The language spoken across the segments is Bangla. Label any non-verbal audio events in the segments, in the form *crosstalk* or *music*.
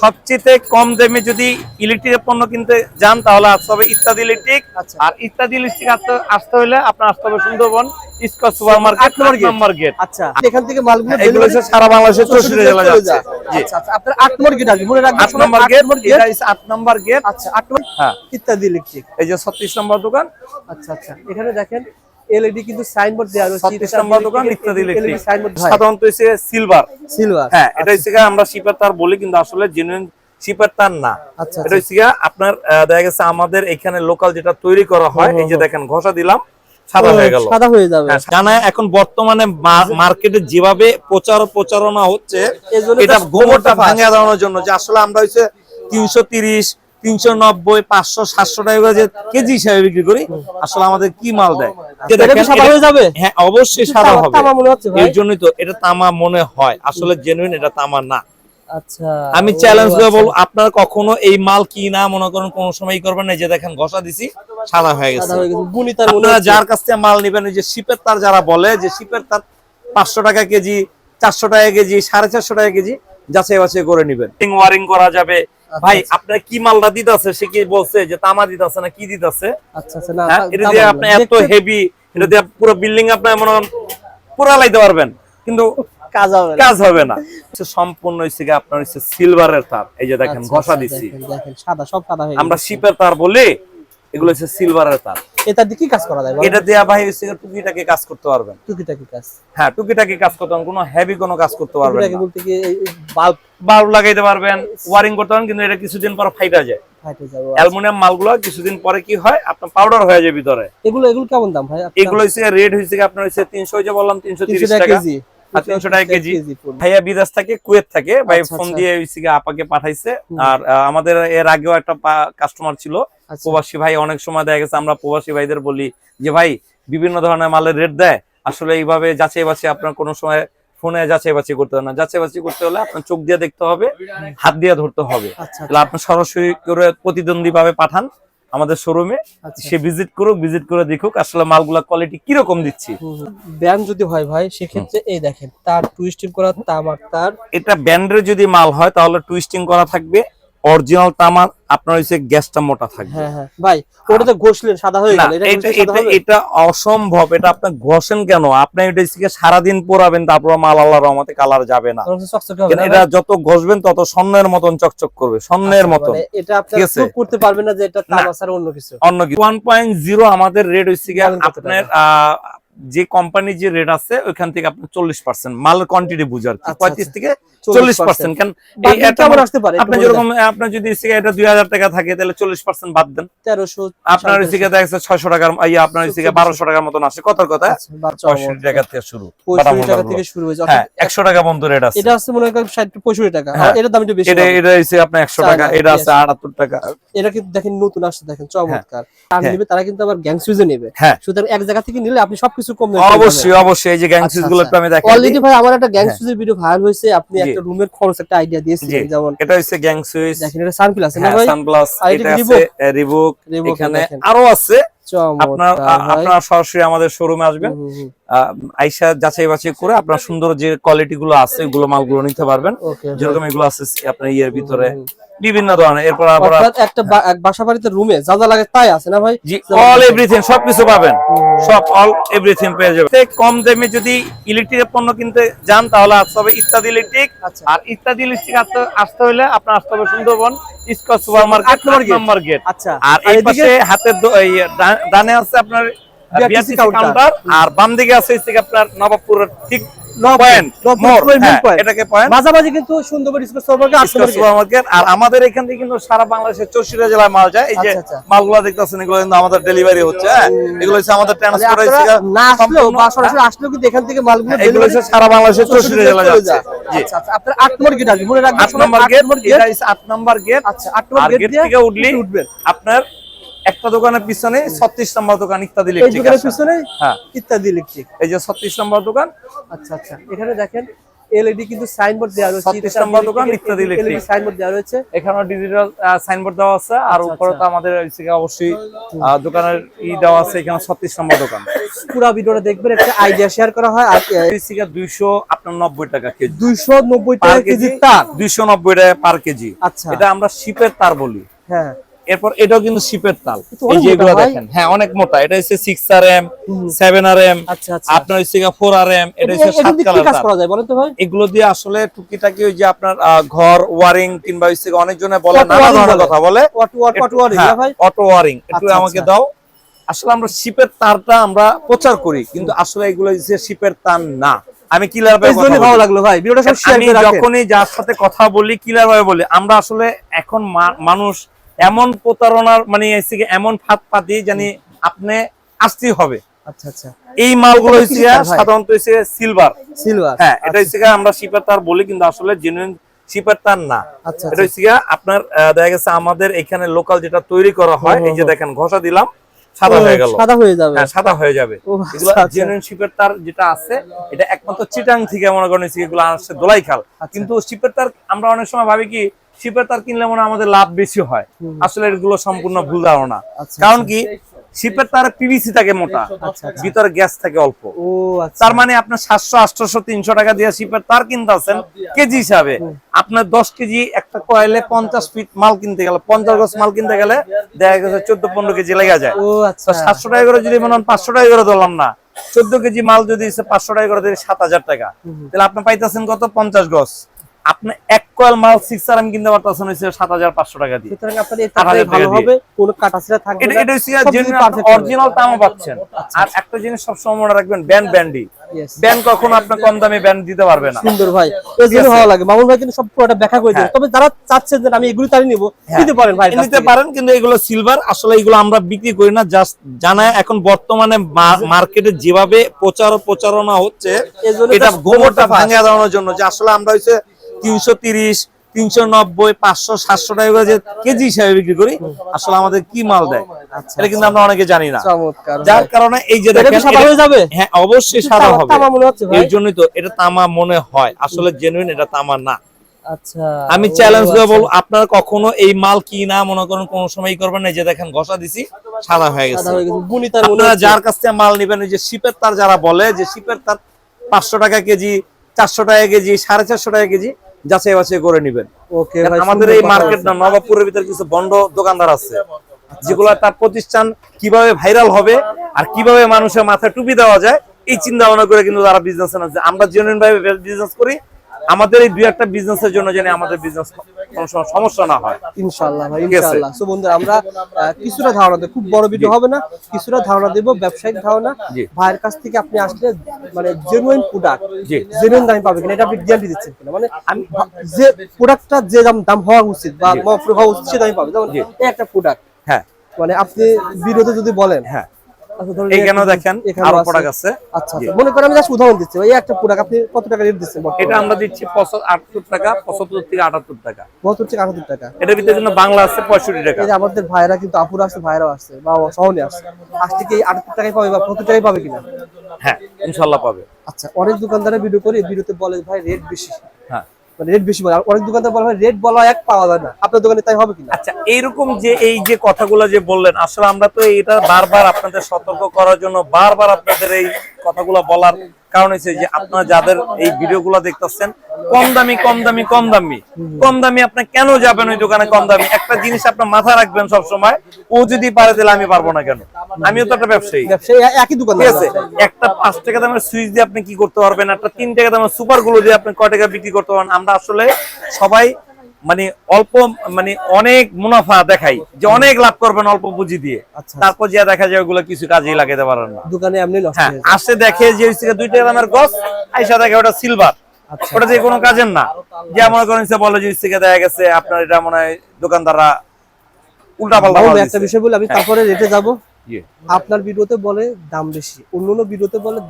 সবচেয়ে কম দামে যদি ইলেকট্রিক পণ্য কিনতে যান তাহলে আসতে হবে ইত্যাদি ইলেকট্রিক। আচ্ছা। আর ইত্যাদি ইলেকট্রিক আসতে- আসতে হলে আপনার আসতে হবে Sundarban super market number gate. আচ্ছা। এখান থেকে মালগুলো এগুলো সারা বাংলাদেশের চৌষট্টি জেলা যাচ্ছে। আচ্ছা আচ্ছা। আপনার নম্বর গেট মনে রাখবেন নম্বর আট গেট এটা গেট নম্বর গেট। আচ্ছা নম্বর হ্যাঁ। ইত্যাদি ইলেকট্রিক। এই যে ছত্রিশ নম্বর দোকান। আচ্ছা আচ্ছা। এখানে দেখেন এলইডি কিন্তু সাইনবোর্ড দেওয়া রয়েছে নম্বর দোকান ইত্যাদি ইলেকট্রিক সাইনবোর্ড সাধারণত হচ্ছে সিলভার সিলভার হ্যাঁ এটা হচ্ছে গিয়ে আমরা শিপার তার বলি কিন্তু আসলে জেনুইন শিপার তার না। আচ্ছা এটা হচ্ছে গিয়ে আপনার দেখা গেছে আমাদের এখানে লোকাল যেটা তৈরি করা হয় এই যে দেখেন ঘষা দিলাম সাদা হয়ে গেল। সাদা হয়ে যাবে। হ্যাঁ, জানা এখন বর্তমানে মার্কেটে যেভাবে প্রচার প্রচারণা হচ্ছে এটা গোবরটা দেওয়ানোর জন্য যে আসলে আমরা হচ্ছে তিনশো তিরিশ তিনশো নব্বই পাঁচশো সাতশো টাকা যে কেজি হিসাবে বিক্রি করি আসলে আমাদের কি মাল দেয়? হয়ে যাবে? হ্যাঁ অবশ্যই সাদা হবে। জন্যই তো এটা তামা মনে হয়। আসলে জেনুইন এটা তামা না। আচ্ছা আমি চ্যালেঞ্জ করে। বলব আপনারা কখনো এই মাল কি না মনে করেন কোন সময় করবেন না যে দেখেন ঘষা দিছি সাদা হয়ে গেছে। হয়ে মনে আপনারা যার কাছ থেকে মাল নিবেন যে শিপের তার যারা বলে যে শিপের তার পাঁচশো টাকা কেজি চারশো টাকা কেজি সাড়ে চারশো টাকা কেজি যাচাই বাছাই করে নিবেন। ওয়ারিং করা যাবে ভাই আপনার কি মালটা দিতেছে? সে কি বলছে যে তামা দিতেছে না কি দিতেছে? আচ্ছা আচ্ছা না হ্যাঁ এটা দিয়ে আপনি এত হেভি এটা দিয়ে পুরো বিল্ডিং আপনার মনে পুরো লাইতে পারবেন। কিন্তু কাজ হবে না। কাজ হবে না। সম্পূর্ণ কি আপনার সিলভারের তার। এই যে দেখেন আচ্ছা, ঘষা আচ্ছা, দিচ্ছি দেখেন, দেখেন, সাদা সব সাদা হয়ে আমরা শিপের তার বলি এগুলো হচ্ছে সিলভারের তার। এটা দিয়ে কি কাজ করা যায় এটা দেয়া ভাই টুকিটাকে কাজ করতে পারবেন। টুকিটাকি কাজ। হ্যাঁ টুকিটাকি কাজ করতে পারবেন কোনো হেভি কোনো কাজ করতে পারবেন টুকিটাকি বলতে কি বাল্ব বাল্ব লাগাইতে পারবেন ওয়ারিং করতে পারবেন কিন্তু এটা কিছুদিন পর ফাইটা যায়। অ্যালুমিনিয়াম মালগুলো কিছুদিন পরে কি হয়? আপনার পাউডার হয়ে যায় ভিতরে। এগুলো এগুলো কেমন দাম ভাই? এগুলো হচ্ছে রেট গিয়ে আপনার হচ্ছে তিনশো যে বললাম টাকা কেজি। আর 300 টাকা কেজি। ভাইয়া বিদেশ থাকে কুয়েত থাকে। ভাই আচ্ছা, ফোন আচ্ছা। দিয়ে আপাকে পাঠাইছে। আর আমাদের এর আগেও একটা কাস্টমার ছিল। আচ্ছা। প্রবাসী ভাই অনেক সময় দেখা গেছে আমরা প্রবাসী ভাইদের বলি যে ভাই বিভিন্ন ধরনের মালের রেট দেয়। আসলে এইভাবে যাচাই বাছাই আপনার কোনো সময় ফোনে যাচাই বাছাই করতে হবে না। যাচাই বাছাই করতে হলে আপনার চোখ দিয়ে দেখতে হবে হাত দিয়ে ধরতে হবে। আচ্ছা তাহলে আপনি সরাসরি করে প্রতিদ্বন্দ্বী ভাবে পাঠান আমাদের শোরুমে আচ্ছা। সে ভিজিট করুক ভিজিট করে দেখুক আসলে মালগুলা কোয়ালিটি কীরকম দিচ্ছি। ব্যান যদি হয় ভাই সেক্ষেত্রে এই দেখেন তার টুইস্টিং করা তামার তার এটা ব্যান্ডের যদি মাল হয় তাহলে টুইস্টিং করা থাকবে। অরিজিনাল তামা আপনার হচ্ছে গ্যাসটা মোটা থাকবে। হ্যাঁ হ্যাঁ। ভাই ওটাতে ঘষলেন সাদা হয়ে গেল এটা এটা এটা অসম্ভব এটা আপনি ঘষেন কেন? আপনি এটা হচ্ছে সারাদিন পোড়াবেন তারপর মাল আল্লাহর রহমতে কালার যাবে না। তো এটা যত ঘষবেন তত স্বর্ণের মতন চকচক করবে স্বর্ণের আচ্ছা, মতন। মানে এটা আপনি করতে পারবেন না যে এটা। তামা ছাড়া অন্য কিছু। অন্য কিছু। ওয়ান পয়েন্ট জিরো আমাদের রেট হচ্ছে গিয়ে বলেন আপনার যে কোম্পানি যে রেট আছে ওইখান থেকে আপনার চল্লিশ পার্সেন্ট মালের কোয়ান্টিটি বুঝার আচ্ছা, পঁয়ত্রিশ থেকে চল্লিশ পার্সেন্ট কেন এই বাদ একটা কেমন মাল- আসতে পারে আপনি যেরকম আপনার যদি এটা দুই হাজার টাকা থাকে তাহলে চল্লিশ পার্সেন্ট বাদ দেন। তেরোশো আপনার দেখা যাচ্ছে ছয়শো টাকার ইয়ে আপনার হচ্ছে বারোশো টাকার মতন আসে। কত কথা পঁয়ষট্টি টাকা থেকে শুরু টাকা থেকে শুরু হয়েছে। হ্যাঁ একশো টাকা পর্যন্ত রেট আছে। এটা হচ্ছে মনে করেন ষাট পঁয়ষট্টি টাকা। হ্যাঁ। আর দাম বেশি এটা এটা হচ্ছে আপনার একশো টাকা এটা আছে আটাত্তর টাকা। এটা কিন্তু দেখেন নতুন আসছে দেখেন চমৎকার। তার হ্যাঁ। নিবে তারা কিন্তু আবার গ্যাং সুইজে নেবে। হ্যাঁ। সুতরাং এক জায়গা থেকে নিলে আপনি সবকিছু কম অবশ্যই অবশ্যই এই যে গ্যাংসিসগুলো আমি দেখাই অলরেডি ভাই আমার একটা গ্যাং। সুইজের ভিডিও ভাইরাল হয়েছে আপনি একটা রুমের খরচ একটা আইডিয়া দিয়েছিলেন যেমন এটা হচ্ছে গ্যাং সুইচ। দেখেন এটা আছে না হ্যাঁ ভাই? সানপ্লাস এটা আছে রিবুক এখানে। আরও আছে আপনার চমৎকার সরাসরি আমাদের শোরুমে আসবেন। আইসা যাচাই বাছাই করে আপনার সুন্দর যে কোয়ালিটি গুলো আছে ওগুলো মালগুলো নিতে পারবেন। যেরকম এগুলো আছে আপনার ইয়ের ভিতরে। বিভিন্ন ধরনের। এরপর আবার একটা বাসা বাড়িতে রুমে যা যা লাগে তাই আছে না ভাই? জি অল এভরিথিং সবকিছু পাবেন। সব অল এভরিথিং পেয়ে যাবেন। কম দামে যদি ইলেকট্রিক পণ্য কিনতে যান তাহলে আসতে হবে ইত্যাদি ইলেকট্রিক আচ্ছা। আর ইত্যাদি ইলেকট্রিক আসতে আসতে হলে আপনার আসতে হবে সুন্দরবন। আট নম্বর গেট। আচ্ছা। আর এই পাশে ডা- ডানে আছে আপনার কাউন্টার আর বাম দিকে আছে আপনার নবাবপুরের ঠিক নবাবপুর, পয়েন্ট নবাবপুর মোড় main point। এটাকে পয়েন্ট মাঝামাঝি কিন্তু সুন্দরবন স্কোয়ার সম্পর্কে আট নম্বর gate। সুপার মার্কেট আর আমাদের এখান থেকে কিন্তু সারা বাংলাদেশের চৌষট্টি জেলায় মাল যায়। এই যে। মালগুলো দেখতেছেন এগুলো কিন্তু আমাদের ডেলিভারি হচ্ছে এগুলো আমাদের ট্রান্সপোর্ট আসলেও কিন্তু এখান থেকে মালগুলো হ্যাঁ, এগুলো হচ্ছে সারা বাংলাদেশের চৌষট্টি যাচ্ছে। আচ্ছা আপনার আট নম্বর গেট আসবে মনে রাখবেন আট নম্বর গেট আট গেট আচ্ছা আট নম্বর গেট গেট থেকে উঠলেই একটু উঠবেন। আপনার একটা দোকানের পিছনে ছত্রিশ নম্বর দোকান ইত্যাদি ইলেকট্রিক পিছনে হ্যাঁ। ইত্যাদি ইলেকট্রিক? এই যে ছত্রিশ নম্বর দোকান। আচ্ছা আচ্ছা। এখানে দেখেন এলইডি কিন্তু সাইনবোর্ড দেওয়া রয়েছে। 36 নম্বর দোকান, ইত্যাদি সাইনবোর্ড দেওয়া রয়েছে। এখানেও ডিজিটাল সাইনবোর্ড দেওয়া আছে। আর আচ্ছা, উপরে তো আচ্ছা। আমাদের অবশ্যই দোকানের ই দেওয়া আছে। এখানে ছত্রিশ নম্বর দোকান। পুরো ভিডিওটা দেখবেন একটা আইডিয়া শেয়ার করা হয়। আর আপনার নব্বই টাকা কেজি। টাকা কেজি কেজি তার? দুইশো নব্বই টাকা পার কেজি। আচ্ছা। এটা আমরা শিপের তার বলি। হ্যাঁ। এরপর এটাও কিন্তু শিপের তাল। এই যে এগুলো দেখেন হ্যাঁ অনেক মোটা। এটা হচ্ছে six R M. Seven R M আপনার হচ্ছে ফোর আর এম এটা হচ্ছে সাত কালার ভাই? এগুলো দিয়ে আসলে টুকিটাকি ওই যে আপনার ঘর ওয়ারিং কিংবা হচ্ছে অনেক জনে বলে নানা ধরনের কথা বলে। অটো ওয়ারিং ভাই? একটু আচ্ছা, আমাকে আচ্ছা। দাও। আসলে আমরা শিপের তারটা আমরা প্রচার করি কিন্তু আসলে এগুলো হচ্ছে শিপের তার না। আমি কিলার ভাই ভালো লাগল ভাই ভিডিওটা সব শেয়ার করে রাখেন যখনই যার সাথে কথা বলি কিলার ভাবে বলি। আমরা আসলে এখন মানুষ এমন প্রতারণার মানে এমন ফাঁদ পাতি জানি আপনি আসতেই হবে। আচ্ছা আচ্ছা। এই মালগুলো হচ্ছে কিসের তার ভাই? সাধারণত হচ্ছে সিলভার সিলভার হ্যাঁ এটা হচ্ছে আমরা শিপের তার বলি কিন্তু আসলে জেনুইন শিপের তার না। আচ্ছা এটা হচ্ছে আপনার দেখা গেছে আমাদের এখানে লোকাল যেটা তৈরি করা হয় এই যে দেখেন ঘষা দিলাম সাদা হয়ে গেল। সাদা হয়ে যাবে। হ্যাঁ সাদা হয়ে যাবে। ও, এগুলো। জেনুইন শিপের তার যেটা আছে এটা একমাত্র চিটাং থেকে মনে করেন এগুলো আসছে দোলাই খাল। কিন্তু শিপের তার আমরা অনেক সময় ভাবি কি শিপের তার কিনলে মনে আমাদের লাভ বেশি হয়। আসলে এগুলো সম্পূর্ণ ভুল ধারণা। আচ্ছা, কারণ। কি? শিপের তার পিভিসি থাকে মোটা। ভিতরে গ্যাস থাকে অল্প। আচ্ছা। তার মানে আপনার সাতশো আটশো তিনশো টাকা দিয়ে শিপের তার কিনতে আছেন কেজি হিসাবে। আপনার দশ কেজি একটা কয়েলে পঞ্চাশ ফিট মাল কিনতে গেলে পঞ্চাশ গজ মাল কিনতে গেলে দেখা গেছে চোদ্দ পনেরো কেজি লেগে যায়। আচ্ছা। সাতশো টাকা করে যদি মনে হন পাঁচশো টাকা করে ধরলাম না চোদ্দ কেজি মাল যদি পাঁচশো টাকা করে দিলে সাত হাজার টাকা। তাহলে আপনি পাইতেছেন কত? পঞ্চাশ গজ। আপনি এক কয়েল মাল সিক্স আর এম কিনতে পারতেছেন হচ্ছে সাত হাজার পাঁচশো টাকা দিয়ে। সুতরাং আপনার এই আট তারটাই হাজার টাকা ভালো হবে কোনো কাটাছিরা থাকবে এটা এটা হচ্ছে সব কিছু perfect হবে। অরিজিনাল তামা পাচ্ছেন। আর একটা জিনিস সবসময় মনে রাখবেন ব্যান্ড ব্যান্ডি ব্যান্ড কখনো আপনার কম দামে ব্যান্ড দিতে পারবে না। সুন্দর ভাই এই জন্য ভালো লাগে। মামুন ভাই কিন্তু সব পুরোটা ব্যাখ্যা করে দিলেন হ্যাঁ। তবে যারা চাচ্ছেন যে আমি এগুলি তারই নিব নিতে পারেন ভাই নিতে পারেন কিন্তু এগুলো সিলভার আসলে এগুলো আমরা বিক্রি করি না জাস্ট জানা এখন বর্তমানে মার্কেটে যেভাবে প্রচার প্রচারণা হচ্ছে এটা গোমরটা ভাঙিয়ে দেওয়ানোর জন্য যে আসলে আমরা হচ্ছে তিনশো তিরিশ তিনশো নব্বই পাঁচশো সাতশো টাকা করে যে কেজি হিসাবে বিক্রি করি আসলে আমাদের কি মাল দেয়? এটা কিন্তু আমরা অনেকে জানি না। যার কারণে এই যে হয়ে যাবে? হ্যাঁ অবশ্যই সাদা হবে। মনে এই জন্যই তো এটা তামা মনে হয়। আসলে জেনুইন এটা তামা না। আচ্ছা আমি চ্যালেঞ্জ করে আচ্ছা। বলব আপনারা কখনো এই মাল কি না মনে করেন কোন সময় করবেন না এই যে দেখেন ঘষা দিছি সাদা হয়ে গেছে। আপনারা যার কাছ থেকে মাল নিবেন ওই যে শিপের তার যারা বলে যে শিপের তার পাঁচশো টাকা কেজি চারশো টাকা কেজি সাড়ে চারশো টাকা কেজি যাচাই বাছাই করে নিবেন। ওকে আমাদের এই মার্কেট না নবাবপুরের ভিতরে কিছু বন্ড দোকানদার আছে যেগুলো তার প্রতিষ্ঠান কীভাবে ভাইরাল হবে আর কীভাবে মানুষের মাথায় টুপি দেওয়া যায় এই চিন্তা ভাবনা করে কিন্তু তারা বিজনেস আমরা জেনুইন ভাবে বিজনেস করি আমাদের এই দুই একটা বিজনেসের জন্য যেন আমাদের বিজনেস কোনো সমস্যা না হয়। ইনশাআল্লাহ ভাই ইনশাআল্লাহ। সো বন্ধুরা আমরা কিছুটা ধারণা দেব খুব বড় ভিডিও হবে না কিছুটা ধারণা দেব ব্যবসায়িক ধারণা। ভাইয়ের কাছ থেকে আপনি আসলে মানে জেনুইন প্রোডাক্ট। জেনুইন দামে পাবেন কিনা এটা আপনি গ্যারান্টি দিচ্ছেন কিনা। মানে আমি যে প্রোডাক্টটা যে দাম দাম হওয়া উচিত বা। মফরু হওয়া উচিত সে পাবেন যেমন একটা প্রোডাক্ট হ্যাঁ। মানে আপনি বিরোধে যদি বলেন হ্যাঁ। এখানেও দেখেন? আরও প্রোডাক্ট আছে। আচ্ছা আচ্ছা মনে করেন আমি জাস্ট উদাহরণ দিচ্ছি। এই একটা প্রোডাক্ট আপনি কত টাকা রেট দিচ্ছেন এটা আমরা দিচ্ছি আটাত্তর টাকা পঁচাত্তর থেকে আটাত্তর টাকা। পঁচাত্তর থেকে আটাত্তর টাকা। এটার ভিতরে কিন্তু বাংলা আছে পঁয়ষট্টি টাকা। এই যে আমাদের ভাইরা কিন্তু আপুরা ভাইরাও আসছে বা সহনে আসছে আজকে কি আটাত্তর টাকায় পাবে বা সত্তর টাকায় পাবে কিনা? হ্যাঁ পাবে। আচ্ছা অনেক দোকানদারে ভিডিও করে ভিডিওতে বলে ভাই রেট বেশি। হ্যাঁ। মানে আচ্ছা বলার কারণ হচ্ছে যে, আপনারা যাদের এই দেখতেছেন, কম দামি কম দামি কম দামি। কম দামি আপনি কেন যাবেন ওই দোকানে কম দামি? একটা জিনিস আপনার মাথায় রাখবেন সব সময় ও যদি পারে তাহলে আমি পারব না কেন? আমিও তো একটা ব্যবসায়ী। ব্যবসায়ী একই দোকান ঠিক আছে? একটা পাঁচ টাকা দামের সুইচ দিয়ে আপনি কি করতে পারবেন? একটা তিন টাকা দামের সুপারগুলো দিয়ে আপনি কয় টাকা বিক্রি করতে পারবেন? আমরা আসলে সবাই মানে অল্প মানে অনেক মুনাফা দেখাই। যে অনেক লাভ করবেন অল্প পুঁজি দিয়ে। আচ্ছা তারপর যে দেখা যায় ওগুলো কিছু কাজেই লাগাতে পারেন না। দোকানে নষ্ট হ্যাঁ আসে দেখে যে দুই টাকা দামের গছ আইসা দেখে ওটা সিলভার আচ্ছা। ওটা যে কোনো কাজের না। যে মনে করেন বলে যে গিয়ে দেখা গেছে আপনার এটা মনে হয় দোকানদাররা উল্টা পাল্টা একটা বিষয় বলে আমি তারপরে রেটে যাব। আপনার ভিডিওতে বলে দাম বেশি অন্য অন্য ভিডিওতে বলে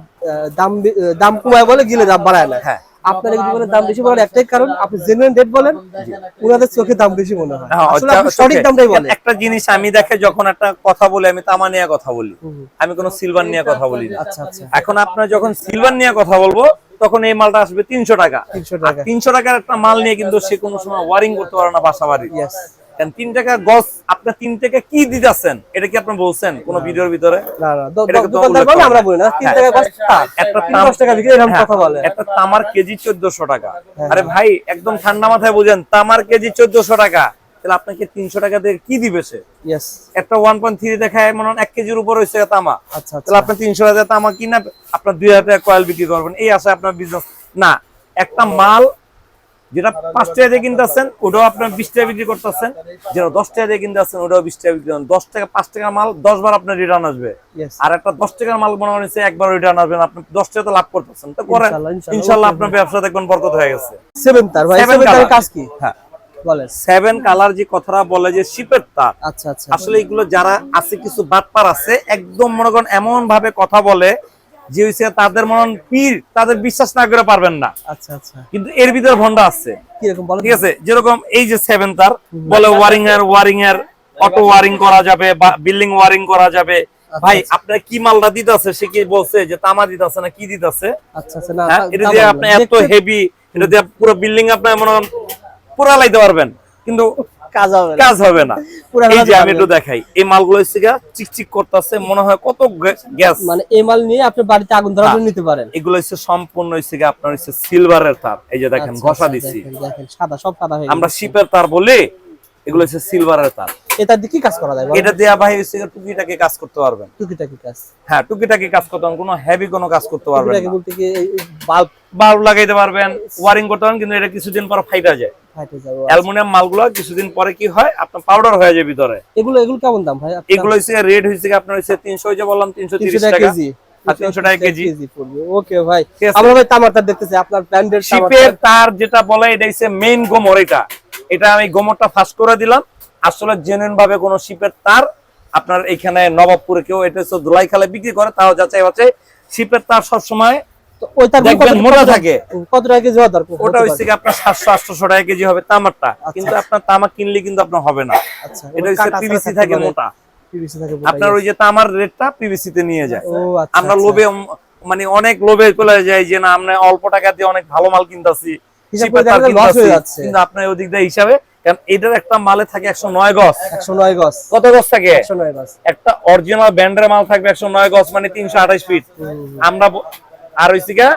দাম দাম কমায় বলে গিলে দাম বাড়ায় না। হ্যাঁ। আপনার দাম বেশি একটাই কারণ আপনি জেনুইন রেট বলেন ওনাদের চোখে দাম বেশি মনে হয়। হ্যাঁ, আসলে সঠিক দামটাই বলেন। একটা জিনিস আমি দেখে যখন একটা কথা বলি আমি তামা নিয়ে কথা বলি। আমি কোনো সিলভার নিয়ে কথা বলি না। আচ্ছা আচ্ছা। এখন আপনার যখন সিলভার নিয়ে কথা বলব তখন এই মালটা আসবে তিনশো টাকা। তিনশো টাকা। তিনশো টাকার একটা মাল নিয়ে কিন্তু সে কোনো সময় ওয়ারিং করতে পারে না বাসা বাড়ি কারণ তিন টাকা গছ আপনার তিন টাকা কি দিতেছেন? এটা কি আপনি বলছেন কোন ভিডিওর ভিতরে? আমরা বলি না। তিন হ্যাঁ। টাকা কষ্ট একটা তিন তাম- দশ টাকা বিক্রি এরকম হ্যাঁ, কথা বলে। একটা তামার কেজি চোদ্দশো টাকা। হ্যাঁ। আরে ভাই একদম ঠান্ডা মাথায় বুঝেন তামার কেজি চোদ্দশো টাকা। তাহলে আপনাকে তিনশো টাকা দিয়ে কি দিবে সে? একটা ওয়ান পয়েন্ট থ্রি দেখায় মনে এক কেজির উপর হয়েছে তামা। আচ্ছা আচ্ছা। তাহলে আপনার তিনশো টাকা তামা কিনা আপনার দুই হাজার টাকা কয়েল বিক্রি করবেন। এই আছে আপনার বিজনেস না একটা মাল যেটা পাঁচ টাকা দিয়ে কিনতেছেন ওটাও আপনার বিশ টাকা বিক্রি করতেছেন। যেটা দশ টাকা দিয়ে কিনতেছেন ওটাও বিশ টাকা বিক্রি করেন দশ টাকা পাঁচ টাকার মাল দশ বার আপনার রিটার্ন আসবে। আর একটা দশ টাকার মাল মনে হচ্ছে একবার রিটার্ন আসবেন আপনি দশ টাকা তো লাভ করতেছেন। তো করেন ইনশাল্লাহ, আপনার ব্যবসা দেখবেন বরকত হয়ে গেছে। সেভেন তার ভাই সেভেন তার কাজ কি? হ্যাঁ। বলেন। সেভেন কালার যে কথাটা বলে যে শিপের তার। আচ্ছা আচ্ছা। আসলে এগুলো যারা আছে কিছু বাটপার আছে একদম মনে করেন এমন ভাবে কথা বলে যে হইছে তাদের মনে হয় পীর তাদের বিশ্বাস না করে পারবেন না। আচ্ছা আচ্ছা। কিন্তু এর ভিতরে ভন্ডা আছে। কীরকম ঠিক আছে? যেরকম এই যে সেভেন তার বলে ওয়ারিং এর ওয়ারিং এর অটো ওয়ারিং করা যাবে বা বিল্ডিং ওয়ারিং করা যাবে। ভাই আপনার কি মালটা দিতেছে? সে কি বলছে যে তামা দিতেছে না কি দিতেছে? আচ্ছা আচ্ছা না হ্যাঁ এটা দিয়ে আপনি এত হেভি এটা দিয়ে পুরো বিল্ডিং আপনার মনে পুরা লাইতে পারবেন। কিন্তু কাজ হবে না। কাজ হবে না। এই যে আমি একটু দেখাই এই মালগুলো হচ্ছে গিয়া চিকচিক করতেছে মনে হয় কত গ্যাস। মানে এই মাল নিয়ে আপনি বাড়িতে আগুন ধরার জন্য নিতে পারেন। এগুলো হচ্ছে সম্পূর্ণ হচ্ছে আপনার হচ্ছে সিলভারের তার। এই যে দেখেন আচ্ছা, ঘষা আচ্ছা, দিচ্ছি দেখেন, সাদা সব সাদা হয়ে আমরা শিপের তার বলি এগুলো হচ্ছে সিলভারের তার। এটা দিয়ে কি কাজ করা যায় এটা দেয়া ভাই হচ্ছে টুকিটাকে কাজ করতে পারবেন। টুকিটাকি কাজ। হ্যাঁ টুকিটাকি কাজ করতে পারবেন কোনো হেভি কোনো কাজ করতে পারবেন টুকিটাকি বলতে কি বাল্ব বাল্ব লাগাইতে পারবেন ওয়ারিং করতে পারবেন কিন্তু এটা কিছুদিন পর ফাইটা যায়। ফাইটে যাবে। অ্যালুমিনিয়াম মালগুলো কিছুদিন পরে কি হয়? আপনার পাউডার হয়ে যায় ভিতরে। এগুলো এগুলো কেমন দাম ভাই? এগুলো হচ্ছে রেট হচ্ছে গিয়ে আপনার হচ্ছে তিনশো যে বললাম তিনশো 300 তিরিশ টাকা টাকা। কেজি। 300 যেটা বলে এটা হচ্ছে মেইন গোমর এটা। এটা আমি গোমরটা ফাঁস করে দিলাম। আসলে জেনুইন ভাবে কোনো শিপের তার আপনার এখানে নবাবপুরে কেউ এটা হচ্ছে ধুলাই খালে বিক্রি করে তাও যাচাই বাছাই শিপের তার সবসময় ওই দেখবেন মোটা থাকে। কত টাকা কেজি হওয়ার দরকার? ওটা হচ্ছে কি আপনার সাতশো আটশো টাকা কেজি হবে তামারটা কিন্তু আপনার তামা কিনলে কিন্তু আপনার হবে না। আচ্ছা এটা হচ্ছে পিভিসি থাকে মোটা। পিভিসি থাকে আপনার ওই যে তামার রেটটা পিভিসি তে নিয়ে যায়। আচ্ছা আমরা আচ্ছা। লোভে মানে অনেক লোভে চলে যাই যে না আমরা অল্প টাকা দিয়ে অনেক ভালো মাল কিনতাছি। কিন্তু আপনার ওদিক দিয়ে হিসাবে কারণ এটার একটা মালে থাকে একশো নয় গজ। একশো নয় গজ। কত গজ থাকে? একশো নয় গজ। একটা অরিজিনাল ব্যান্ডের মাল থাকবে একশো নয় গজ মানে তিনশো আঠাশ ফিট আমরা আর হইছে গা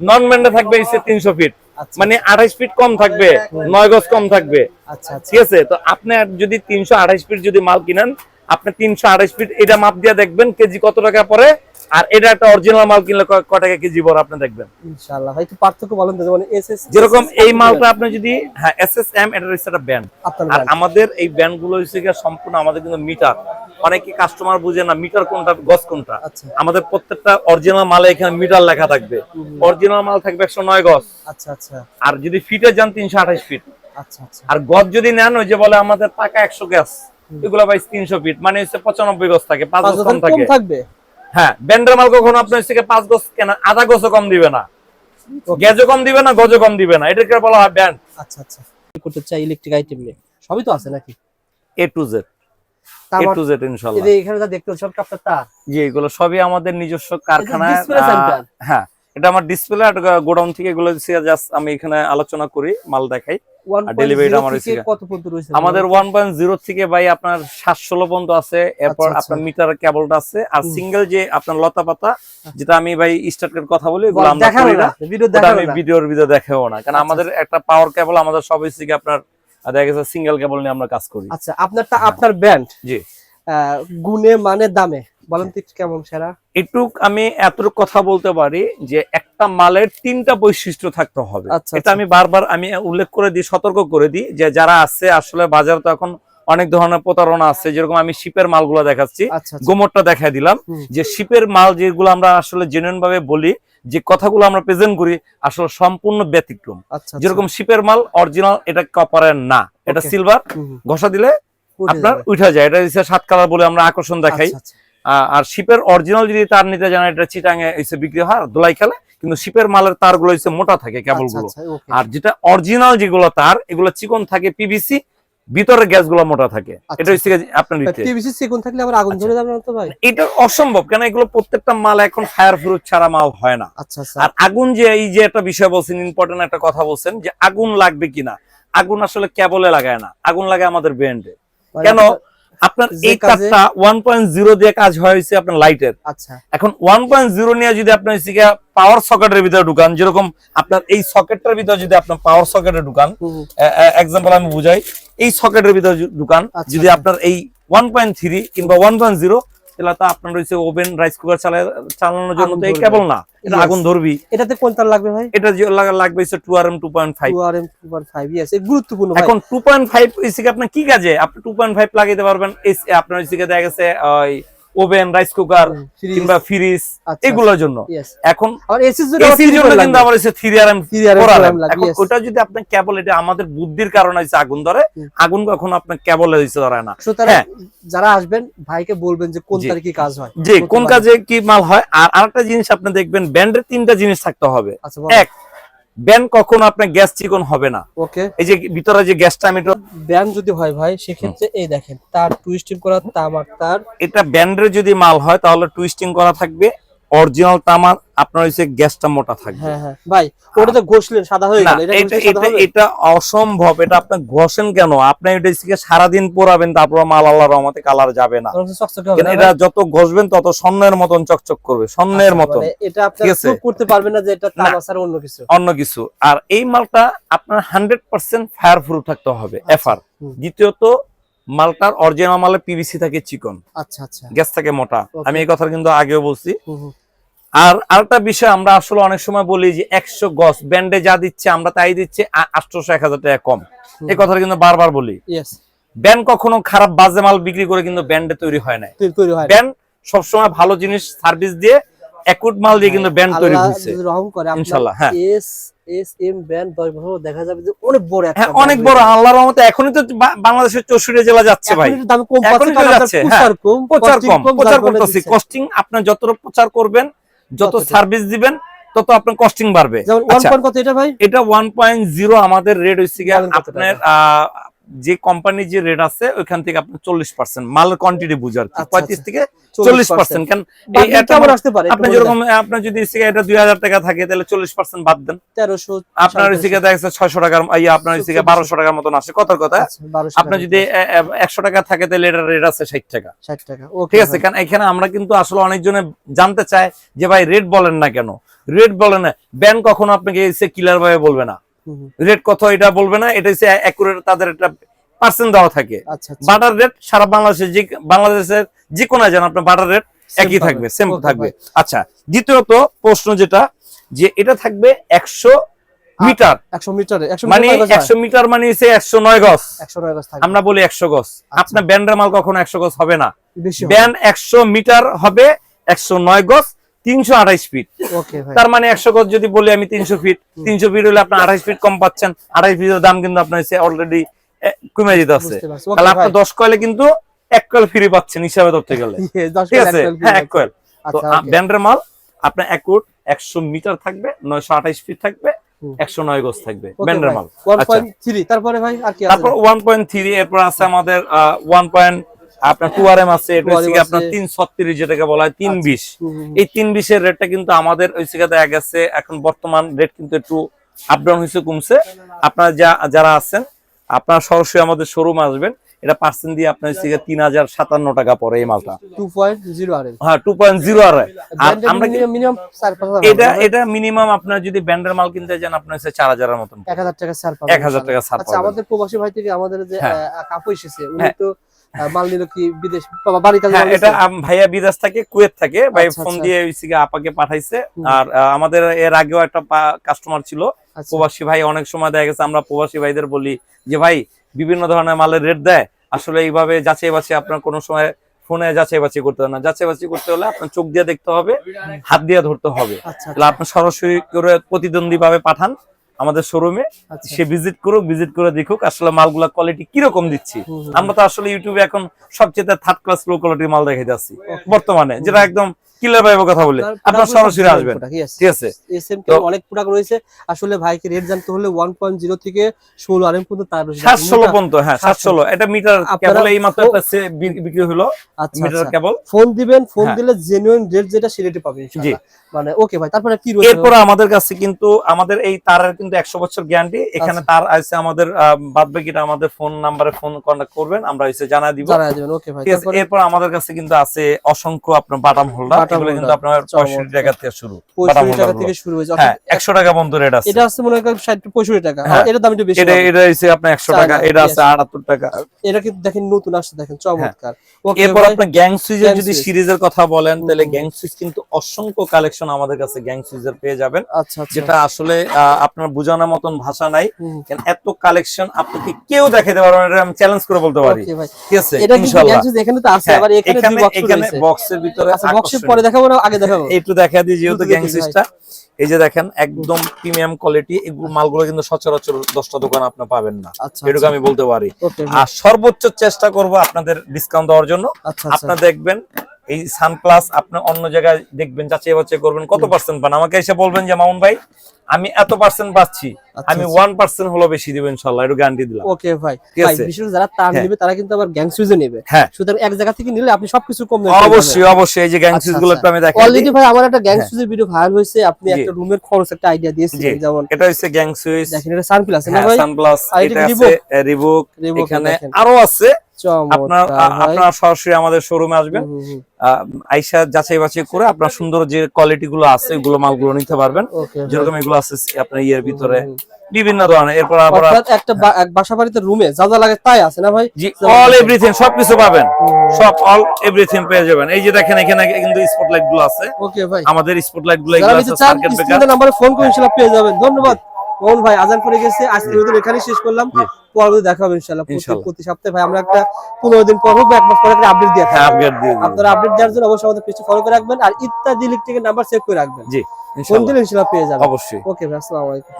নন ম্যান্ডে থাকবে হচ্ছে তিনশো ফিট আচ্ছা। মানে আঠাইশ ফিট কম থাকবে নয় গজ কম থাকবে। আচ্ছা আচ্ছা। ঠিক আছে? তো আপনি যদি তিনশো আঠাইশ ফিট যদি মাল কিনেন আপনি তিনশো আঠাশ ফিট এটা মাপ দিয়ে দেখবেন কেজি কত টাকা পরে আর এটা একটা অরিজিনাল মাল কিনলে ক- ক টাকা কেজি পরে আপনি দেখবেন। ইনশাআল্লাহ ভাই একটু পার্থক্য বলেন তো যেমন এসএস যেরকম এই মালটা আপনি যদি হ্যাঁ এস এস এটা হচ্ছে একটা ব্যান্ড আর আমাদের এই ব্যান্ডগুলো হচ্ছে গিয়ে সম্পূর্ণ আমাদের কিন্তু মিটার। অনেকে কাস্টমার বুঝে না মিটার কোনটা গজ কোনটা। আচ্ছা। আমাদের প্রত্যেকটা অরিজিনাল মালে এখানে মিটার লেখা থাকবে। অরিজিনাল মাল থাকবে একশো নয় গজ আচ্ছা আচ্ছা। আর যদি ফিটে যান তিনশো আঠাশ ফিট। আচ্ছা আচ্ছা। আর গজ যদি নেন ওই যে বলে আমাদের টাকা একশো গ্যাস। এগুলো ভাই তিনশো ফিট মানে হচ্ছে পঁচানব্বই গজ থাকে পাঁচ পাঁচ গজ কম কম থাকে। থাকবে? হ্যাঁ ব্যান্ডের মাল কখনো আপনার থেকে পাঁচ গজ কেনা আধা গজও কম দিবে না। গেজও কম দিবে না গজও কম দিবে না। এটাকে বলা হয় ব্যান্ড। আচ্ছা আচ্ছা। করতে চাই ইলেকট্রিক আইটেম নিয়ে। সবই তো আছে নাকি? A to Z A to Z ইনশাআল্লাহ এই এখানে যা দেখতে সব আপনার তার। জি এগুলো সবই আমাদের নিজস্ব center? হ্যাঁ। এটা আমার ডিসপ্লে আর গোডাউন থেকে এগুলো জাস্ট আমি এখানে আলোচনা করি মাল দেখাই। আর আমার 1.0 হচ্ছে থেকে গা- কত পর্যন্ত রয়েছে? আমাদের থেকে ভাই আপনার সাতশো পর্যন্ত আছে এরপর আচ্ছা, আপনার মিটার কেবলটা আছে। আর সিঙ্গেল যে আপনার লতা পাতা যেটা আমি ভাই স্টার্টের কথা বলি এগুলো আমরা করি না না। ভিডিও ওটা না। ভিডিওর ভিডিও না। কারণ আচ্ছা, আমাদের একটা পাওয়ার কেবল আমাদের সব হচ্ছে কি আপনার দেখা গেছে সিঙ্গেল কেবল নিয়ে আমরা কাজ করি। আচ্ছা আপনারটা আপনার ব্র্যান্ড জি। গুণে মানে দামে? বলেন তো একটু কেমন সেরা? একটু আমি এতটুকু কথা বলতে পারি যে একটা মালের তিনটা বৈশিষ্ট্য থাকতে হবে। আচ্ছা, এটা আচ্ছা। আমি বারবার আমি উল্লেখ করে দিই সতর্ক করে দিই যে যারা আছে আসলে বাজার তো এখন অনেক ধরনের প্রতারণা আছে যেরকম আমি শিপের মালগুলো দেখাচ্ছি আচ্ছা গোমরটা দেখাই দিলাম যে শিপের মাল যেগুলো আমরা আসলে জেনুইন ভাবে বলি যে কথাগুলো আমরা প্রেজেন্ট করি আসলে সম্পূর্ণ ব্যতিক্রম। যেরকম শিপের মাল অরিজিনাল এটা কপারের না। এটা সিলভার ঘষা দিলে আপনার। উঠা যায়। এটা সাত কালার বলে আমরা আকর্ষণ দেখাই। আর শিপের অরিজিনাল যদি তার নিতে জানা এটা চিটাঙে এসে বিক্রি হয় আর দোলাই খেলে কিন্তু শিপের মালের তারগুলো হচ্ছে মোটা থাকে কেবল আচ্ছা, আচ্ছা, আর যেটা অরিজিনাল যেগুলো তার এগুলো চিকন থাকে পিভিসি ভিতরের গ্যাসগুলো মোটা থাকে। আচ্ছা। এটা হচ্ছে আপনার ইতে। চিকন থাকলে আবার আগুন। ধরে যাবে না তো ভাই? এটা অসম্ভব কেন এগুলো প্রত্যেকটা মাল এখন ফায়ার প্রুফ ছাড়া মাল হয় না। আচ্ছা আর আগুন যে এই যে একটা বিষয় বলছেন ইম্পর্টেন্ট একটা কথা বলছেন যে আগুন লাগবে কিনা? আগুন আসলে কেবলে লাগায় না আগুন লাগে আমাদের ব্রেন্ডে মানে কেন? আপনার এই কাজটা 1.0 দিয়ে কাজ হয়েছে আপনার লাইটের আচ্ছা। এখন 1.0 নিয়ে যদি আপনি সিগা পাওয়ার সকেটের ভিতরে ঢুকান যেরকম আপনার এই সকেটটার ভিতরে যদি আপনার পাওয়ার সকেটে ঢুকান एग्जांपल আমি বুঝাই এই সকেটের ভিতরে ঢুকান যদি আপনার এই 1.3 কিংবা 1.0 এটা তো আপনার রয়েছে ওভেন রাইস কুকার চালানোর জন্য তো কেবল না। এটা আগুন ধরবি। এটাতে কোন লাগবে ভাই? এটা লাগবে হচ্ছে 2RM 2.5 2RM 2.5 ইয়েস গুরুত্বপূর্ণ এখন 2.5 এসি আপনার কি কাজে? আপনি 2.5 লাগাইতে পারবেন। আপনার এসি দেখা গেছে ওই ওভেন রাইস কুকার কিংবা ফ্রিজ আচ্ছা, এগুলোর জন্য। এখন এসি এসির জন্য কিন্তু আমার হচ্ছে three R M 3RM four R M লাগবে, এখন yes। ওটা যদি আপনার কেবল এটা আমাদের বুদ্ধির কারণে হচ্ছে আগুন ধরে। আগুন কখনো আপনার কেবলে হয়েছে ধরে না। হ্যাঁ। যারা আসবেন ভাইকে বলবেন যে কোন। তারিখে কাজ হয়। যে কোন কাজে কি মাল হয়। আর আরেকটা জিনিস আপনি দেখবেন ব্যান্ডের তিনটা জিনিস থাকতে হবে। আচ্ছা এক ব্যান্ড কখনো আপনার গ্যাস চিকন হবে না। ওকে। এই যে ভিতরে যে গ্যাসটা আমি ব্যান যদি হয় ভাই সেক্ষেত্রে এই দেখেন তার টুইস্টিং করা তামার তার এটা ব্যান্ডের যদি মাল হয় তাহলে টুইস্টিং করা থাকবে। অরিজিনাল তামার আপনার হচ্ছে গ্যাসটা মোটা থাকবে। হ্যাঁ হ্যাঁ। ভাই ওটাতে ঘষলেন সাদা হয়ে গেল এটা এটা এটা অসম্ভব এটা আপনি ঘষেন কেন? আপনি এটা থেকে সারাদিন পোড়াবেন তারপর মাল আল্লাহ রহমতে কালার যাবে না। এটা যত ঘষবেন তত স্বর্ণের মতন চকচক করবে স্বর্ণের আচ্ছা, মতন। মানে এটা আপনি prove করতে পারবেন না যে এটা। তামা ছাড়া অন্য কিছু। অন্য কিছু। আর এই মালটা আপনার হান্ড্রেড পার্সেন্ট ফায়ার প্রুফ থাকতে হবে এফআর আচ্ছা, দ্বিতীয়ত মালটার অরিজিনাল মালে পিভিসি থাকে চিকন। আচ্ছা আচ্ছা। গ্যাস থাকে মোটা। আমি এই কথা কিন্তু আগেও বলছি। আর আরেকটা বিষয় আমরা আসলে অনেক সময় বলি যে একশো গজ ব্যান্ডে যা দিচ্ছে আমরা তাই দিচ্ছি আটশোশো এক হাজার টাকা কম। এই কথাটা কিন্তু বারবার বলি। ব্যান্ড কখনো খারাপ বাজে মাল বিক্রি করে কিন্তু ব্যান্ডে তৈরি হয় না হয়। ব্যান্ড সবসময় ভালো জিনিস সার্ভিস দিয়ে একুট মাল দিয়ে কিন্তু ব্যান্ড তৈরি হয়েছে ইনশাল্লাহ, হ্যাঁ। এস এস এম ব্যান্ড 10 বছর দেখা যাবে যে অনেক বড় হ্যাঁ অনেক বড়। যাবে। আল্লাহর রহমতে এখনই তো বাংলাদেশের চৌষট্টি জেলা যাচ্ছে ভাই। দাম কম যাচ্ছে, প্রচার কম প্রচার করতেছি। কস্টিং আপনার যত প্রচার করবেন যত সার্ভিস দিবেন তত আপনার কস্টিং বাড়বে। যেমন আচ্ছা 1 কত এটা ভাই? এটা ওয়ান পয়েন্ট জিরো আমাদের রেট হচ্ছে গিয়ে আপনার আহ, যে কোম্পানির যে রেট আছে ওইখান থেকে আপনার চল্লিশ পার্সেন্ট মালের কোয়ান্টিটি বুঝার আচ্ছা, পঁয়ত্রিশ আচ্ছা। থেকে চল্লিশ পার্সেন্ট পারে আপনার যেরকম আপনার যদি এটা দুই হাজার টাকা থাকে তাহলে চল্লিশ পার্সেন্ট বাদ দেন। 1300 আপনার এসে দেখা যাচ্ছে ছয়শো টাকার ইয়া আপনার এসে বারোশো টাকার মতন আসে। কত কথা আচ্ছা 1200 আপনার যদি একশো টাকা থাকে তাহলে এটা রেট আছে ষাট টাকা। 60 টাকা ঠিক আছে কারণ এখানে আমরা কিন্তু আসলে অনেকজনে জানতে চায় যে ভাই রেট বলেন না কেন? রেট বলেন না। ব্যাংক কখনো আপনাকে এসে ক্লিয়ার ভাবে বলবে না। রেট কত এটা বলবে না এটা হচ্ছে অ্যাকুরেট তাদের একটা পার্সেন্ট দেওয়া থাকে। আচ্ছা আচ্ছা। বাটার রেট সারা বাংলাদেশের যে বাংলাদেশের যে কোনো যেন আপনার বাটার রেট একই থাকবে সেম থাকবে। আচ্ছা দ্বিতীয়ত প্রশ্ন যেটা যে এটা থাকবে একশো মিটার। 100 মিটারে 100 মানে মিটার একশো মিটার মানে হচ্ছে একশো নয় গজ। 100 আমরা বলি একশো গজ। আপনার ব্যান্ডের মাল কখনো একশো গজ হবে না। ব্যান্ড একশো মিটার হবে একশো নয় গজ। তিনশো আঠাইশ ফিট তার মানে একশো গজ যদি বলি আমি তিনশো ফিট তিনশো ফিট হলে আপনার আঠাইশ ফিট কম পাচ্ছেন। আঠাইশ ফিটের দাম কিন্তু আপনার অলরেডি কমে যেতে আছে। তাহলে আপনার দশ কয়েলে কিন্তু এক কয়েল ফ্রি পাচ্ছেন হিসাবে ধরতে গেলে। *laughs* ঠিক আছে? হ্যাঁ এক কয়েল তো আচ্ছা ব্যান্ডের মাল আপনার এক ফুট একশো মিটার থাকবে নয়শো আঠাইশ ফিট থাকবে একশো নয় গজ থাকবে ব্যান্ডের। মাল। 1.3 তারপরে ভাই আর কি তারপর ওয়ান পয়েন্ট থ্রি এরপর আছে আমাদের ওয়ান পয়েন্ট আপনার টু আর এম আছে এটা হচ্ছে আপনার তিন ছত্রিশ যেটাকে বলা হয় তিন বিশ। হুম, হুম। এই তিন বিশের রেটটা কিন্তু আমাদের ওই জায়গায় দেখা গেছে এখন বর্তমান রেট কিন্তু একটু আপ ডাউন হয়েছে কমছে। আপনারা যা যারা আছেন আপনারা সরাসরি আমাদের শোরুম আসবেন। এটা পার্সেন্ট দিয়ে আপনার হচ্ছে তিন হাজার সাতান্ন টাকা পড়ে এই মালটা। হ্যাঁ টু পয়েন্ট জিরো আর আমরা কি- মিনিমাম 4 এটা এটা মিনিমাম আপনার যদি ব্যান্ডের মাল কিনতে যান আপনার হচ্ছে চার হাজারের মতন। 1000 টাকা ছাড় পাবেন 1000 টাকা ছাড় আচ্ছা আমাদের প্রবাসী ভাই থেকে আমাদের যে হ্যাঁ। এসেছে উনি হ্যাঁ। তো মাল নিল কি বিদেশ বাবা বাড়ির কাছে মাল এটা ভাইয়া বিদেশ থাকে কুয়েত থাকে। ভাই আচ্ছা, ফোন আচ্ছা। দিয়ে হচ্ছে আপাকে পাঠাইছে। আর আমাদের এর আগেও একটা কাস্টমার ছিল। আচ্ছা, প্রবাসী ভাই অনেক সময় দেখা গেছে আমরা প্রবাসী ভাইদের বলি যে ভাই বিভিন্ন ধরনের মালের রেট দেয়। আসলে এইভাবে যাচাই বাছাই আপনার কোনো সময় ফোনে যাচাই বাছাই করতে হবে না। যাচাই বাছাই করতে হলে আপনার চোখ দিয়ে দেখতে হবে হাত দিয়ে ধরতে হবে। আচ্ছা তাহলে আপনি সরাসরি করে প্রতিদ্বন্দ্বী ভাবে পাঠান। আমাদের শোরুমে আচ্ছা। সে ভিজিট করুক ভিজিট করে দেখুক আসলে মালগুলা কোয়ালিটি কীরকম দিচ্ছি। আমরা তো আসলে ইউটিউবে এখন সবচেয়ে থার্ড ক্লাস লো কোয়ালিটির মাল দেখে যাচ্ছি। বর্তমানে যেটা একদম ক্লিয়ার পাইবো কথা বলে। আপনার সরাসরি আসবেন। ঠিক আছে? এসএম তো- অনেক প্রোডাক্ট রয়েছে। আসলে ভাইকে রেট জানতে হলে 1.0 থেকে 16 আরএম পর্যন্ত তার রয়েছে। সাত ষোলো পর্যন্ত হ্যাঁ সাত ষোলো এটা মিটার কেবল এই মাত্র একটা বিক্রি হলো আচ্ছা মিটার কেবল ফোন দিবেন ফোন হ্যাঁ। দিলে জেনুইন রেট যেটা সিলেটে পাবেন ইনশাআল্লাহ। মানে ওকে ভাই তারপরে কি রয়েছে? এরপর আমাদের কাছে কিন্তু আমাদের এই তারের কিন্তু একশো বছর গ্যারান্টি এখানে আচ্ছা। তার আছে আমাদের বাদ বাকিটা আমাদের ফোন নাম্বারে ফোন কন্ট্যাক্ট করবেন আমরা এসে জানা দিব। জানাই দিবেন ওকে ভাই এরপর আমাদের কাছে কিন্তু আছে অসংখ্য আপনার বাটাম হোল্ডার বাটাম কিন্তু আপনার পঁয়ষট্টি চমৎকার। টাকা থেকে শুরু 65 টাকা থেকে শুরু হয়েছে। হ্যাঁ টাকা রেট আছে এটা হচ্ছে মনে করেন 60 65 টাকা হ্যাঁ। আর এটার দাম একটু বেশি এটা এটা হচ্ছে আপনার একশো চায়না, টাকা এটা আছে yes. আটাত্তর টাকা। এটা কিন্তু দেখেন নতুন আসছে দেখেন চমৎকার। ওকে এরপর আপনার গ্যাং সুইজের যদি সিরিজের কথা বলেন তাহলে গ্যাং সুইচ কিন্তু অসংখ্য কালেকশন আমাদের কাছে গ্যাং সুইজের পেয়ে যাবেন। আচ্ছা আচ্ছা। যেটা আসলে আহ, আপনার বোঝানোর মতন ভাষা নাই। এত কালেকশন আপনাকে কেউ দেখাতে পারবে না এটা আমি চ্যালেঞ্জ করে বলতে পারি। ঠিক আছে এটা কিন্তু এখানে তো আছে হ্যাঁ, আবার এখানে এখানে দুই বক্স রয়েছে বক্সের ভিতরে আচ্ছা বক্সের আকর্ষণীয়। পরে দেখাবো না আগে দেখাবো? একটু দেখা দিই যেহেতু দ্রুত গ্যাং দেখি এই যে দেখেন একদম প্রিমিয়াম কোয়ালিটি এগুলো মালগুলো কিন্তু সচরাচর দশটা দোকান আপনি পাবেন না। আচ্ছা এটুকু আমি বলতে পারি। আর সর্বোচ্চ চেষ্টা করব আপনাদের ডিসকাউন্ট দেওয়ার জন্য। আচ্ছা আচ্ছা। আপনারা দেখবেন এই সানপ্লাস আপনি অন্য জায়গায় দেখবেন যাচাই বাছাই করবেন কত পার্সেন্ট পান আমাকে এসে বলবেন যে মামুন ভাই আমি এত পার্সেন্ট পাচ্ছি আমি। ওয়ান পার্সেন্ট হলো বেশি দিব ইনশাল্লাহ একটু গ্যারান্টি দিলাম। ওকে ভাই। বিশেষ যারা তার হ্যাঁ। নেবে তারা কিন্তু আবার গ্যাং সুইজে নেবে। হ্যাঁ। সুতরাং এক জায়গা থেকে নিলে আপনি সবকিছু কম অবশ্যই অবশ্যই এই যে গ্যাং সুইচগুলো আমি দেখাই অলরেডি ভাই আমার একটা গ্যাং। সুইজের ভিডিও ভাইরাল হয়েছে আপনি। একটা রুমের খরচ একটা আইডিয়া দিয়েছিলেন। যেমন এটা হচ্ছে গ্যাং সুইচ দেখেন এটা সানপ্লাস না হ্যাঁ ভাই? সানপ্লাস আর এটা এটা আছে রিবুক এখানে আরও আছে আপনার সরাসরি আমাদের শোরুমে আসবেন। আইসা যাচাই বাছাই করে আপনার *laughs* সুন্দর যে কোয়ালিটি গুলো আছে এগুলো মালগুলো নিতে পারবেন। যেরকম এগুলো আছে আপনার ইয়ের ভিতরে। বিভিন্ন ধরনের। এরপর আবার একটা বাসা বাড়িতে রুমে যা যা লাগে তাই আছে না ভাই? জি অল এভরিথিং সবকিছু পাবেন। সব অল এভরিথিং পেয়ে যাবেন। এই যে দেখেন এখানে কিন্তু স্পটলাইটগুলো আছে। ওকে ভাই। আমাদের স্পটলাইটগুলো যারা এগুলো আছে সার্কিট ব্রেকার স্ক্রিনের ফোন করে পেয়ে যাবেন। ধন্যবাদ। মোহন ভাই আজান পড়ে গেছে। আজকে মতো এখানেই শেষ করলাম। পরবর্তী দেখা হবে ইনশাআল্লাহ। প্রতি- সপ্তাহে ভাই আমরা একটা পনেরো দিন পর হোক বা এক মাস পর একটা আপডেট দিয়ে হ্যাঁ থাকব দিয়ে আপনারা আপডেট দেওয়ার জন্য অবশ্যই আমাদের পেজে ফলো করে রাখবেন আর ইত্যাদি ইলেকট্রিকের নাম্বার সেভ করে রাখবেন। জি ইনশাআল্লাহ। পেয়ে যাবেন। অবশ্যই। ওকে ভাই আসসালামু আলাইকুম।